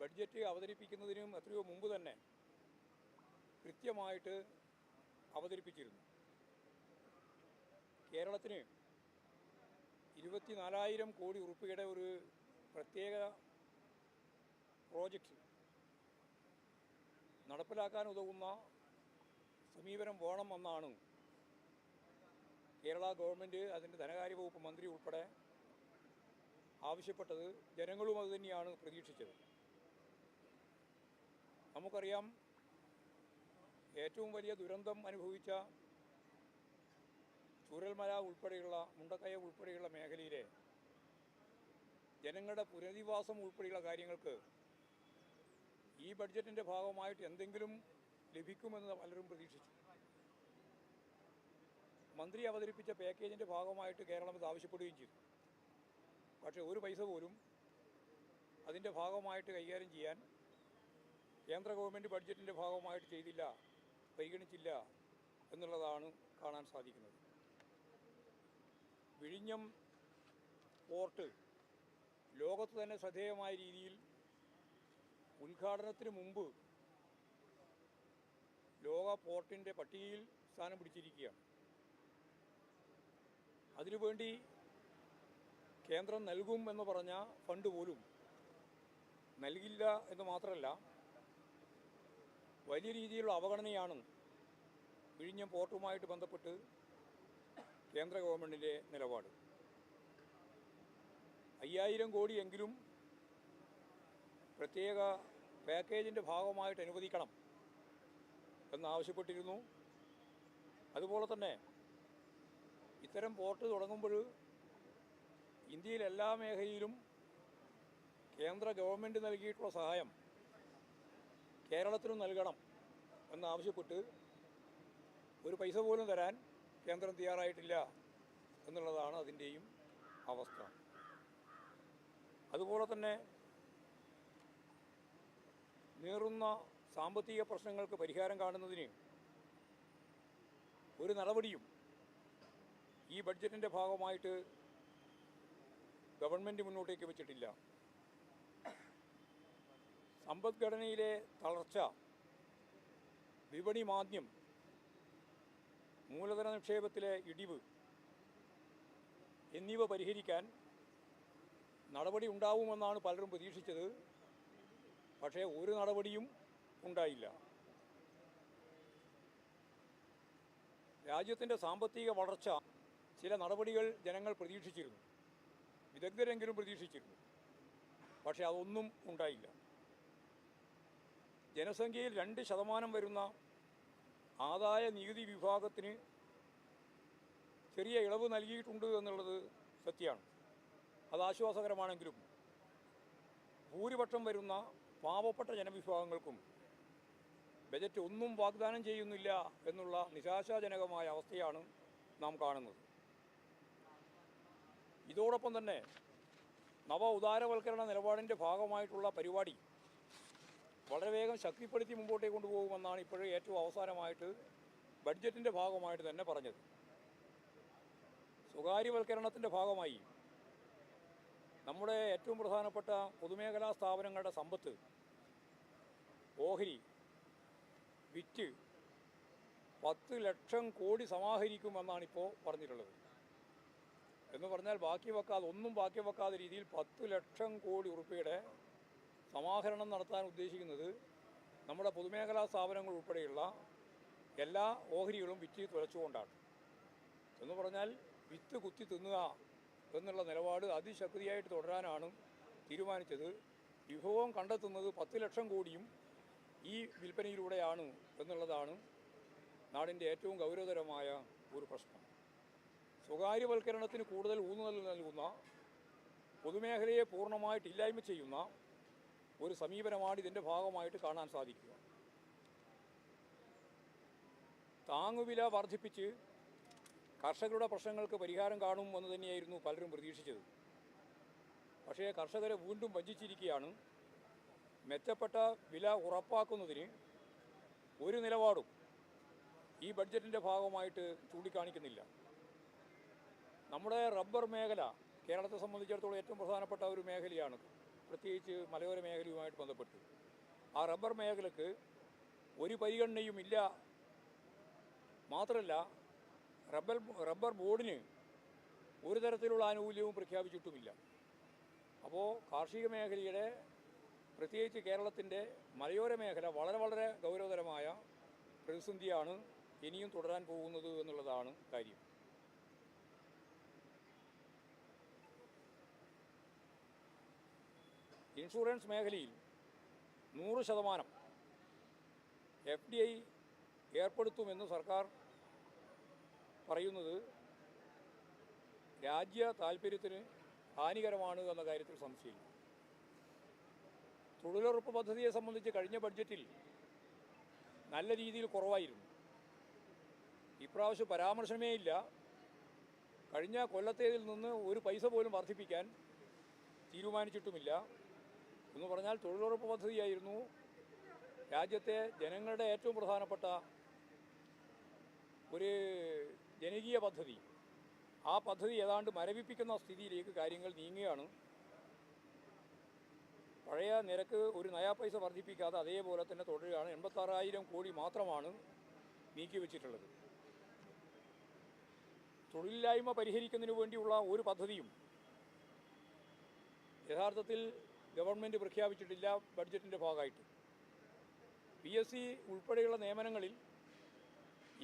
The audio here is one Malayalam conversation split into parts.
ബഡ്ജറ്റ് അവതരിപ്പിക്കുന്നതിനും എത്രയോ മുമ്പ് തന്നെ കൃത്യമായിട്ട് അവതരിപ്പിച്ചിരുന്നു. കേരളത്തിന് ഇരുപത്തിനാലായിരം കോടി ഉറുപ്പികയുടെ ഒരു പ്രത്യേക പ്രോജക്റ്റ് നടപ്പിലാക്കാൻ ഉതകുന്ന സമീപനം വേണമെന്നാണ് കേരള ഗവൺമെന്റ് അതിന്റെ ധനകാര്യ വകുപ്പ് മന്ത്രി ഉൾപ്പെടെ ആവശ്യപ്പെട്ടത്. ജനങ്ങളും അതുതന്നെയാണ് പ്രതീക്ഷിച്ചത്. നമുക്കറിയാം ഏറ്റവും വലിയ ദുരന്തം അനുഭവിച്ച ചൂരൽമല ഉൾപ്പെടെയുള്ള മുണ്ടക്കയ ഉൾപ്പെടെയുള്ള മേഖലയിലെ ജനങ്ങളുടെ പുനരധിവാസം ഉൾപ്പെടെയുള്ള കാര്യങ്ങൾക്ക് ഈ ബഡ്ജറ്റിന്റെ ഭാഗമായിട്ട് എന്തെങ്കിലും ലഭിക്കുമെന്ന് പലരും പ്രതീക്ഷിച്ചു. മന്ത്രി അവതരിപ്പിച്ച പാക്കേജിന്റെ ഭാഗമായിട്ട് കേരളം ഇത് ആവശ്യപ്പെടുകയും ചെയ്തു. പക്ഷേ ഒരു പൈസ പോലും അതിന്റെ ഭാഗമായിട്ട് കൈകാര്യം ചെയ്യാൻ കേന്ദ്ര ഗവൺമെന്റ് ബഡ്ജറ്റിന്റെ ഭാഗമായിട്ട് ചെയ്തില്ല പരിഗണിച്ചില്ല എന്നുള്ളതാണ് കാണാൻ സാധിക്കുന്നത്. വിഴിഞ്ഞം പോർട്ട് ലോകത്ത് തന്നെ ശ്രദ്ധേയമായ രീതിയിൽ ഉദ്ഘാടനത്തിന് മുമ്പ് ലോക പോർട്ടിന്റെ പട്ടികയിൽ സ്ഥാനം പിടിച്ചിരിക്കുകയാണ്. അതിനുവേണ്ടി കേന്ദ്രം നൽകും എന്ന് പറഞ്ഞ ഫണ്ട് പോലും നൽകില്ല എന്ന് മാത്രമല്ല വലിയ രീതിയിലുള്ള അവഗണനയാണ് വിഴിഞ്ഞം പോർട്ടുമായിട്ട് ബന്ധപ്പെട്ട് കേന്ദ്ര ഗവൺമെന്റിന്റെ നിലപാട്. അയ്യായിരം കോടിയെങ്കിലും പ്രത്യേക പാക്കേജിന്റെ ഭാഗമായിട്ട് അനുവദിക്കണം എന്നാവശ്യപ്പെട്ടിരുന്നു. അതുപോലെ തന്നെ ഇത്തരം പോർട്ട് തുടങ്ങുമ്പോൾ ഇന്ത്യയിൽ എല്ലാ മേഖലയിലും കേന്ദ്ര ഗവൺമെന്റ് നൽകിയിട്ടുള്ള സഹായം കേരളത്തിനും നൽകണം എന്നാവശ്യപ്പെട്ട് ഒരു പൈസ പോലും തരാൻ കേന്ദ്രം തയ്യാറായിട്ടില്ല എന്നുള്ളതാണ് അതിന്റെയും അവസ്ഥ. അതുപോലെ തന്നെ നീറുന്ന സാമ്പത്തിക പ്രശ്നങ്ങൾക്ക് പരിഹാരം കാണുന്നതിന് ഒരു നടപടിയും ഈ ബഡ്ജറ്റിന്റെ ഭാഗമായിട്ട് ഗവൺമെന്റ് മുന്നോട്ടേക്ക് വെച്ചിട്ടില്ല. സമ്പദ്ഘടനയിലെ തളർച്ച വിപണി മാന്ദ്യം മൂലധന നിക്ഷേപത്തിലെ ഇടിവ് എന്നിവ പരിഹരിക്കാൻ നടപടി ഉണ്ടാവുമെന്നാണ് പലരും പ്രതീക്ഷിച്ചത്. പക്ഷേ ഒരു നടപടിയും ഉണ്ടായില്ല. രാജ്യത്തിന്റെ സാമ്പത്തിക വളർച്ച ചില നടപടികൾ ജനങ്ങൾ പ്രതീക്ഷിച്ചിരുന്നു. വിദഗ്ധരെങ്കിലും പ്രതീക്ഷിച്ചിരുന്നു. പക്ഷേ അതൊന്നും ഉണ്ടായില്ല. ജനസംഖ്യയിൽ രണ്ട് ശതമാനം വരുന്ന ആദായ നികുതി വിഭാഗത്തിന് ചെറിയ ഇളവ് നൽകിയിട്ടുണ്ട് എന്നുള്ളത് സത്യമാണ്. അത് ആശ്വാസകരമാണെങ്കിലും ഭൂരിപക്ഷം വരുന്ന പാവപ്പെട്ട ജനവിഭാഗങ്ങൾക്കും ബജറ്റ് ഒന്നും വാഗ്ദാനം ചെയ്യുന്നില്ല എന്നുള്ള നിരാശാജനകമായ അവസ്ഥയാണ് നാം കാണുന്നത്. ഇതോടൊപ്പം തന്നെ നവ ഉദാരവൽക്കരണ നിലപാടിന്റെ ഭാഗമായിട്ടുള്ള പരിപാടി വളരെ വേഗം ശക്തിപ്പെടുത്തി മുമ്പോട്ടേ കൊണ്ടുപോകുമെന്നാണ് ഇപ്പോഴും ഏറ്റവും അവസാനമായിട്ട് ബഡ്ജറ്റിന്റെ ഭാഗമായിട്ട് തന്നെ പറഞ്ഞത്. സ്വകാര്യവൽക്കരണത്തിന്റെ ഭാഗമായി നമ്മുടെ ഏറ്റവും പ്രധാനപ്പെട്ട പൊതുമേഖലാ സ്ഥാപനങ്ങളുടെ സമ്പത്ത് ഓഹരി വിറ്റ് പത്ത് ലക്ഷം കോടി സമാഹരിക്കുമെന്നാണ് ഇപ്പോൾ പറഞ്ഞിട്ടുള്ളത്. എന്ന് പറഞ്ഞാൽ ബാക്കി വെക്കാതെ ഒന്നും ബാക്കി വെക്കാത്ത രീതിയിൽ പത്ത് ലക്ഷം കോടി ഉറുപ്പിയുടെ സമാഹരണം നടത്താൻ ഉദ്ദേശിക്കുന്നത് നമ്മുടെ പൊതുമേഖലാ സ്ഥാപനങ്ങൾ ഉൾപ്പെടെയുള്ള എല്ലാ ഓഹരികളും വിറ്റ് തുലച്ചുകൊണ്ടാണ്. എന്ന് പറഞ്ഞാൽ വിത്ത് കുത്തി തിന്നുക എന്നുള്ള നിലപാട് അതിശക്തിയായിട്ട് തുടരാനാണ് തീരുമാനിച്ചത്. വിഭവം കണ്ടെത്തുന്നത് പത്ത് ലക്ഷം കോടിയും ഈ വിൽപ്പനയിലൂടെയാണ് എന്നുള്ളതാണ് നാടിന്റെ ഏറ്റവും ഗൗരവതരമായ ഒരു പ്രശ്നം. സ്വകാര്യവൽക്കരണത്തിന് കൂടുതൽ ഊന്നൽ നൽകുന്ന പൊതുമേഖലയെ പൂർണമായിട്ട് ഇല്ലായ്മ ചെയ്യുന്ന ഒരു സമീപനമാണ് ഇതിന്റെ ഭാഗമായിട്ട് കാണാൻ സാധിക്കുക. താങ്ങുവില വർദ്ധിപ്പിച്ച് കർഷകരുടെ പ്രശ്നങ്ങൾക്ക് പരിഹാരം കാണും എന്ന് തന്നെയായിരുന്നു പലരും പ്രതീക്ഷിച്ചത്. പക്ഷേ കർഷകരെ വീണ്ടും വഞ്ചിച്ചിരിക്കുകയാണ്. മെച്ചപ്പെട്ട വില ഉറപ്പാക്കുന്നതിന് ഒരു നിലപാടും ഈ ബഡ്ജറ്റിന്റെ ഭാഗമായിട്ട് ചൂണ്ടിക്കാണിക്കുന്നില്ല. നമ്മുടെ റബ്ബർ മേഖല കേരളത്തെ സംബന്ധിച്ചിടത്തോളം ഏറ്റവും പ്രധാനപ്പെട്ട ഒരു മേഖലയാണ്. പ്രത്യേകിച്ച് മലയോര മേഖലയുമായിട്ട് ബന്ധപ്പെട്ട്. ആ റബ്ബർ മേഖലക്ക് ഒരു പരിഗണനയും ഇല്ല. മാത്രമല്ല റബ്ബർ റബ്ബർ ബോർഡിന് ഒരു തരത്തിലുള്ള ആനുകൂല്യവും പ്രഖ്യാപിച്ചിട്ടുമില്ല. അപ്പോൾ കാർഷിക മേഖലയുടെ പ്രത്യേകിച്ച് കേരളത്തിന്റെ മലയോര മേഖല വളരെ വളരെ ഗൗരവതരമായ പ്രതിസന്ധിയാണ് ഇനിയും തുടരാൻ പോകുന്നത് എന്നുള്ളതാണ് കാര്യം. ഇൻഷുറൻസ് മേഖലയിൽ നൂറ് ശതമാനം എഫ് ഡി ഐ ഏർപ്പെടുത്തുമെന്ന് സർക്കാർ പറയുന്നത് രാജ്യ താൽപ്പര്യത്തിന് ഹാനികരമാണ് എന്ന കാര്യത്തിൽ സംശയമില്ല. തൊഴിലുറപ്പ് പദ്ധതിയെ സംബന്ധിച്ച് കഴിഞ്ഞ ബഡ്ജറ്റിൽ നല്ല രീതിയിൽ കുറവായിരുന്നു. ഇപ്രാവശ്യം പരാമർശമേ ഇല്ല. കഴിഞ്ഞ കൊല്ലത്തേതിൽ നിന്ന് ഒരു പൈസ പോലും വർദ്ധിപ്പിക്കാൻ തീരുമാനിച്ചിട്ടുമില്ല. എന്ന് പറഞ്ഞാൽ തൊഴിലുറപ്പ് പദ്ധതിയായിരുന്നു. രാജ്യത്തെ ജനങ്ങളുടെ ഏറ്റവും പ്രധാനപ്പെട്ട ഒരു ജനകീയ പദ്ധതി. ആ പദ്ധതി ഏതാണ്ട് മരവിപ്പിക്കുന്ന സ്ഥിതിയിലേക്ക് കാര്യങ്ങൾ നീങ്ങുകയാണ്. പഴയ നിരക്ക് ഒരു നയാ പൈസ വർദ്ധിപ്പിക്കാതെ അതേപോലെ തന്നെ തുടരുകയാണ്. എൺപത്താറായിരം കോടി മാത്രമാണ് നീക്കിവെച്ചിട്ടുള്ളത് തൊഴിലില്ലായ്മ പരിഹരിക്കുന്നതിന് വേണ്ടിയുള്ള ഒരു പദ്ധതിയും യഥാർത്ഥത്തിൽ ഗവൺമെന്റ് പ്രഖ്യാപിച്ചിട്ടില്ല ബഡ്ജറ്റിന്റെ ഭാഗമായിട്ട്. പി എസ് സി ഉൾപ്പെടെയുള്ള നിയമനങ്ങളിൽ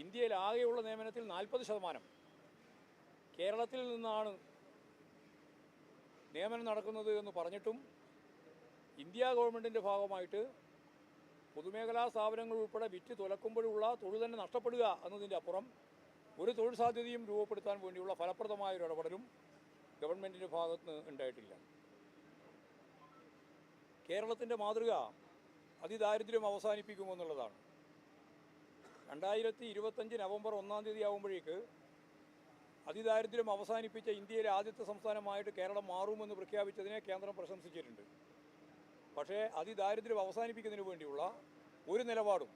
ഇന്ത്യയിൽ ആകെയുള്ള നിയമനത്തിൽ നാൽപ്പത് ശതമാനം. കേരളത്തിൽ നിന്നാണ് നിയമനം നടക്കുന്നത് എന്ന് പറഞ്ഞിട്ടും ഇന്ത്യ ഗവൺമെന്റിന്റെ ഭാഗമായിട്ട് പൊതുമേഖലാ സ്ഥാപനങ്ങൾ ഉൾപ്പെടെ വിറ്റ് തുലക്കുമ്പോഴുള്ള തൊഴിൽ തന്നെ നഷ്ടപ്പെടുക എന്നതിന്റെ അപ്പുറം ഒരു തൊഴിൽ സാധ്യതയും രൂപപ്പെടുത്താൻ വേണ്ടിയുള്ള ഫലപ്രദമായ ഒരു ഇടപെടലും ഗവൺമെന്റിന്റെ ഭാഗത്ത് നിന്ന് ഉണ്ടായിട്ടില്ല. കേരളത്തിന്റെ മാതൃക അതിദാരിദ്ര്യം അവസാനിപ്പിക്കുമെന്നുള്ളതാണ് രണ്ടായിരത്തി ഇരുപത്തഞ്ച് നവംബർ ഒന്നാം തീയതി ആകുമ്പോഴേക്ക് അതിദാരിദ്ര്യം അവസാനിപ്പിച്ച ഇന്ത്യയിലെ ആദ്യത്തെ സംസ്ഥാനമായിട്ട് കേരളം മാറുമെന്ന് പ്രഖ്യാപിച്ചതിനെ കേന്ദ്രം പ്രശംസിച്ചിട്ടുണ്ട്. പക്ഷേ അതിദാരിദ്ര്യം അവസാനിപ്പിക്കുന്നതിന് വേണ്ടിയുള്ള ഒരു നിലപാടും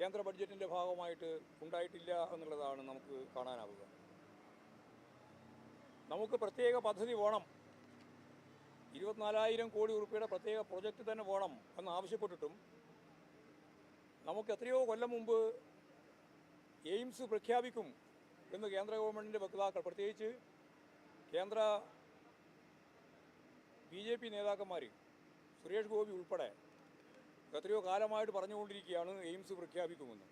കേന്ദ്ര ബഡ്ജറ്റിന്റെ ഭാഗമായിട്ട് ഉണ്ടായിട്ടില്ല എന്നുള്ളതാണ് നമുക്ക് കാണാനാവുക. നമുക്ക് പ്രത്യേക പദ്ധതി വേണം. ഇരുപത്തിനാലായിരം കോടി ഉറുപ്പിയുടെ പ്രത്യേക പ്രൊജക്റ്റ് തന്നെ വേണം എന്ന് ആവശ്യപ്പെട്ടിട്ടും നമുക്ക് എത്രയോ കൊല്ലം മുമ്പ് എയിംസ് പ്രഖ്യാപിക്കും എന്ന് കേന്ദ്ര ഗവൺമെന്റിന്റെ വക്താക്കൾ. പ്രത്യേകിച്ച് കേന്ദ്ര ബി ജെ പി നേതാക്കന്മാർ സുരേഷ് ഗോപി ഉൾപ്പെടെ എത്രയോ കാലമായിട്ട് പറഞ്ഞുകൊണ്ടിരിക്കുകയാണ് എയിംസ് പ്രഖ്യാപിക്കുമെന്ന്.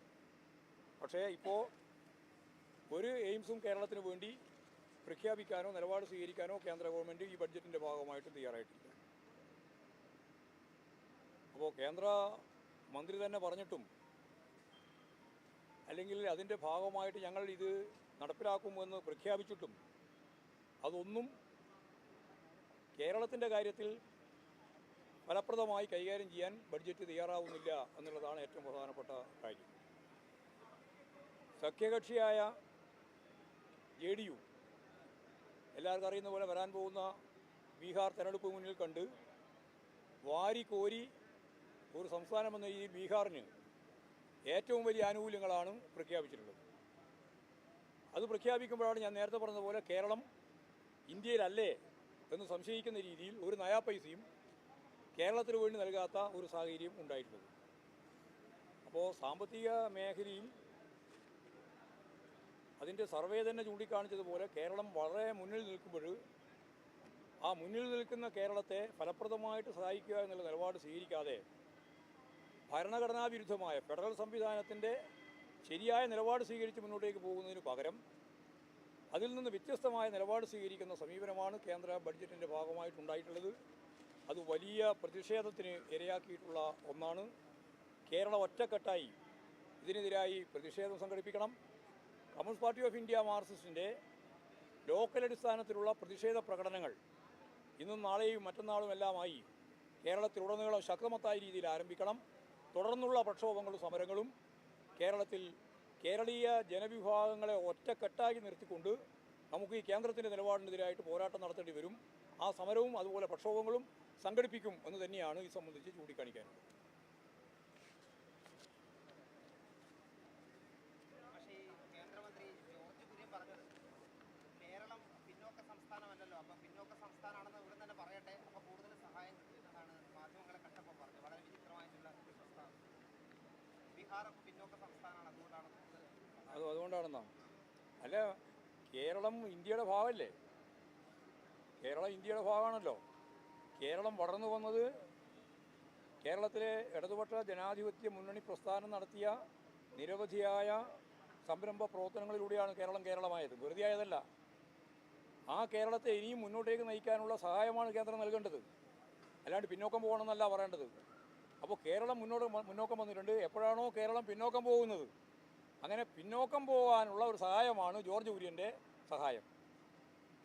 പക്ഷേ ഇപ്പോൾ ഒരു എയിംസും കേരളത്തിന് വേണ്ടി പ്രഖ്യാപിക്കാനോ നിലപാട് സ്വീകരിക്കാനോ കേന്ദ്ര ഗവൺമെന്റ് ഈ ബഡ്ജറ്റിന്റെ ഭാഗമായിട്ട് തയ്യാറായിട്ടില്ല. അപ്പോൾ കേന്ദ്ര മന്ത്രി തന്നെ പറഞ്ഞിട്ടും അല്ലെങ്കിൽ അതിന്റെ ഭാഗമായിട്ട് ഞങ്ങൾ ഇത് നടപ്പിലാക്കുമെന്ന് പ്രഖ്യാപിച്ചിട്ടും അതൊന്നും കേരളത്തിന്റെ കാര്യത്തിൽ ഫലപ്രദമായി കൈകാര്യം ചെയ്യാൻ ബഡ്ജറ്റ് തയ്യാറാവുന്നില്ല എന്നുള്ളതാണ് ഏറ്റവും പ്രധാനപ്പെട്ട കാര്യം. സഖ്യകക്ഷിയായ ജെ ഡി യു എല്ലാവർക്കും അറിയുന്ന പോലെ വരാൻ പോകുന്ന ബീഹാർ തെരഞ്ഞെടുപ്പ് മുന്നിൽ കണ്ട് വാരിക്കോരി ഒരു സംസ്ഥാനമെന്ന ഈ ബീഹാറിന് ഏറ്റവും വലിയ ആനുകൂല്യങ്ങളാണ് പ്രഖ്യാപിച്ചിട്ടുള്ളത്. അത് പ്രഖ്യാപിക്കുമ്പോഴാണ് ഞാൻ നേരത്തെ പറഞ്ഞതുപോലെ കേരളം ഇന്ത്യയിലല്ലേ എന്ന് സംശയിക്കുന്ന രീതിയിൽ ഒരു നയാ പൈസയും കേരളത്തിന് വേണ്ടി നൽകാത്ത ഒരു സാഹചര്യം ഉണ്ടായിട്ടുള്ളത്. അപ്പോൾ സാമ്പത്തിക മേഖലയിൽ അതിന്റെ സർവേ തന്നെ ചൂണ്ടിക്കാണിച്ചതുപോലെ കേരളം വളരെ മുന്നിൽ നിൽക്കുമ്പോൾ ആ മുന്നിൽ നിൽക്കുന്ന കേരളത്തെ ഫലപ്രദമായിട്ട് സഹായിക്കുക എന്നുള്ള നിലപാട് സ്വീകരിക്കാതെ ഭരണഘടനാ വിരുദ്ധമായ ഫെഡറൽ സംവിധാനത്തിന്റെ ശരിയായ നിലപാട് സ്വീകരിച്ച് മുന്നോട്ടേക്ക് പോകുന്നതിന് പകരം അതിൽ നിന്ന് വ്യത്യസ്തമായ നിലപാട് സ്വീകരിക്കുന്ന സമീപനമാണ് കേന്ദ്ര ബഡ്ജറ്റിന്റെ ഭാഗമായിട്ടുണ്ടായിട്ടുള്ളത് അത് വലിയ പ്രതിഷേധത്തിന് ഇരയാക്കിയിട്ടുള്ള ഒന്നാണ്. കേരളം ഒറ്റക്കെട്ടായി ഇതിനെതിരായി പ്രതിഷേധം സംഘടിപ്പിക്കണം. കമ്മ്യൂണിസ്റ്റ് പാർട്ടി ഓഫ് ഇന്ത്യ മാർക്സിസ്റ്റിന്റെ ലോക്കൽ അടിസ്ഥാനത്തിലുള്ള പ്രതിഷേധ പ്രകടനങ്ങൾ ഇന്നും നാളെയും മറ്റന്നാളും എല്ലാമായി കേരളത്തിലുടനീളം ശക്തമത്തായ രീതിയിൽ ആരംഭിക്കണം. തുടർന്നുള്ള പ്രക്ഷോഭങ്ങളും സമരങ്ങളും കേരളത്തിൽ കേരളീയ ജനവിഭാഗങ്ങളെ ഒറ്റക്കെട്ടാക്കി നിർത്തിക്കൊണ്ട് നമുക്ക് ഈ കേന്ദ്രത്തിന്റെ നിലപാടിനെതിരായിട്ട് പോരാട്ടം നടത്തേണ്ടി വരും. ആ സമരവും അതുപോലെ പ്രക്ഷോഭങ്ങളും സംഘടിപ്പിക്കും എന്ന് തന്നെയാണ് ഈ സംബന്ധിച്ച് ചൂണ്ടിക്കാണിക്കാനുള്ളത് പക്ഷേ ഈ കേന്ദ്രമന്ത്രി ജോർജ് കുര്യൻ പറഞ്ഞത് കേരളം പിന്നോക്ക സംസ്ഥാനമല്ലല്ലോ അപ്പം പിന്നോക്ക സംസ്ഥാനമാണെന്ന് ഇവിടെ തന്നെ പറയട്ടെ അപ്പോൾ കൂടുതൽ സഹായം ബീഹാറൊക്കെ പിന്നോക്ക സംസ്ഥാനമാണ് അതുകൊണ്ടാണ് കൂടുതൽ അത് അതുകൊണ്ടാണെന്നോ? അല്ല കേരളം ഇന്ത്യയുടെ ഭാഗമല്ലേ? കേരളം ഇന്ത്യയുടെ ഭാഗമാണല്ലോ. കേരളം വളർന്നു വന്നത് കേരളത്തിലെ ഇടതുപക്ഷ ജനാധിപത്യ മുന്നണി പ്രസ്ഥാനം നടത്തിയ നിരവധിയായ സംരംഭ പ്രവർത്തനങ്ങളിലൂടെയാണ് കേരളം കേരളമായത്. വെറുതെ ആയതല്ല ആ കേരളത്തെ ഇനിയും മുന്നോട്ടേക്ക് നയിക്കാനുള്ള സഹായമാണ് കേന്ദ്രം നൽകേണ്ടത്. അല്ലാണ്ട് പിന്നോക്കം പോകണമെന്നല്ല പറയേണ്ടത്. അപ്പോൾ കേരളം മുന്നോട്ട് മുന്നോക്കം വന്നിട്ടുണ്ട്. എപ്പോഴാണോ കേരളം പിന്നോക്കം പോകുന്നത്? അങ്ങനെ പിന്നോക്കം പോകാനുള്ള ഒരു സഹായമാണ് ജോർജ് കുര്യന്റെ സഹായം.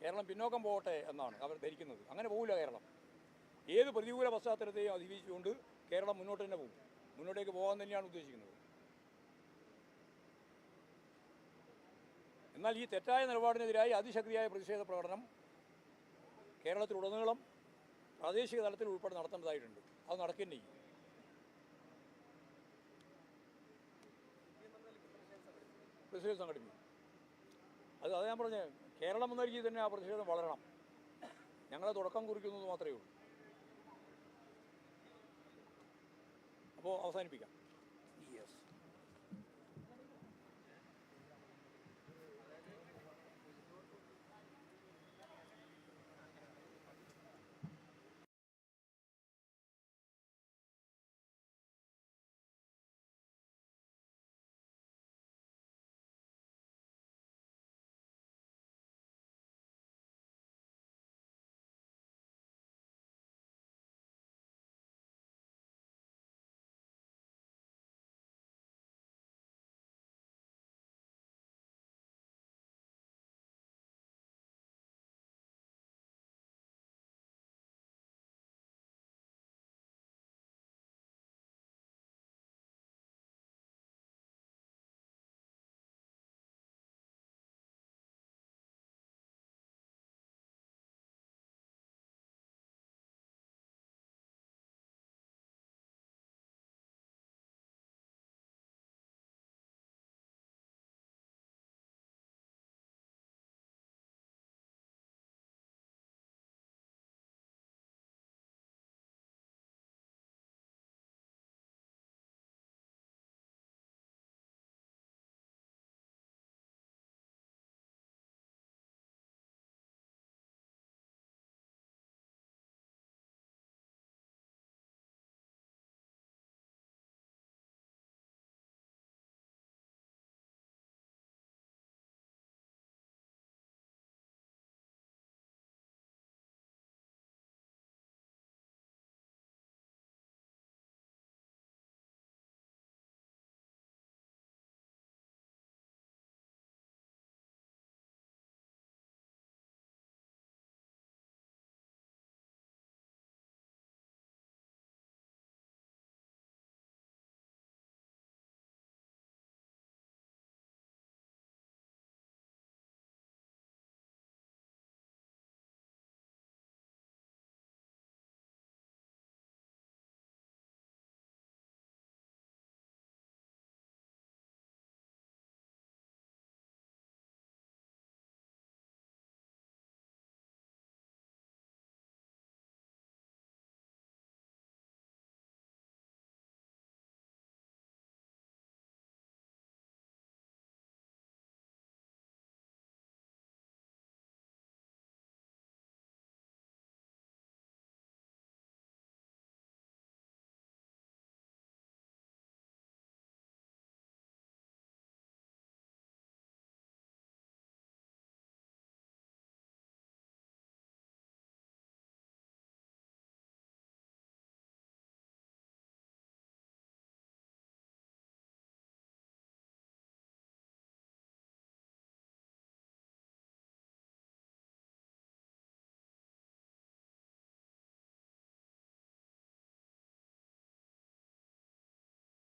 കേരളം പിന്നോക്കം പോകട്ടെ എന്നാണ് അവർ ധരിക്കുന്നത്. അങ്ങനെ പോകില്ല കേരളം. ഏത് പ്രതികൂല പശ്ചാത്തലത്തെയും അതിജീവിച്ചുകൊണ്ട് കേരളം മുന്നോട്ട് തന്നെ പോകും. മുന്നോട്ടേക്ക് പോകാൻ തന്നെയാണ് ഉദ്ദേശിക്കുന്നത്. എന്നാൽ ഈ തെറ്റായ നിലപാടിനെതിരായി അതിശക്തിയായ പ്രതിഷേധ പ്രകടനം കേരളത്തിലുടനീളം പ്രാദേശിക തലത്തിൽ ഉൾപ്പെടെ നടത്തേണ്ടതായിട്ടുണ്ട്. അത് നടക്കുകയും പ്രതിഷേധം സംഘടിപ്പിക്കും. അത് അത് ഞാൻ പറഞ്ഞ കേരളം എന്ന രീതിയിൽ തന്നെ ആ പ്രതിഷേധം വളരണം. ഞങ്ങളെ തുടക്കം കുറിക്കുന്നത് മാത്രമേ ഉള്ളൂ. അപ്പോൾ അവസാനിപ്പിക്കാം.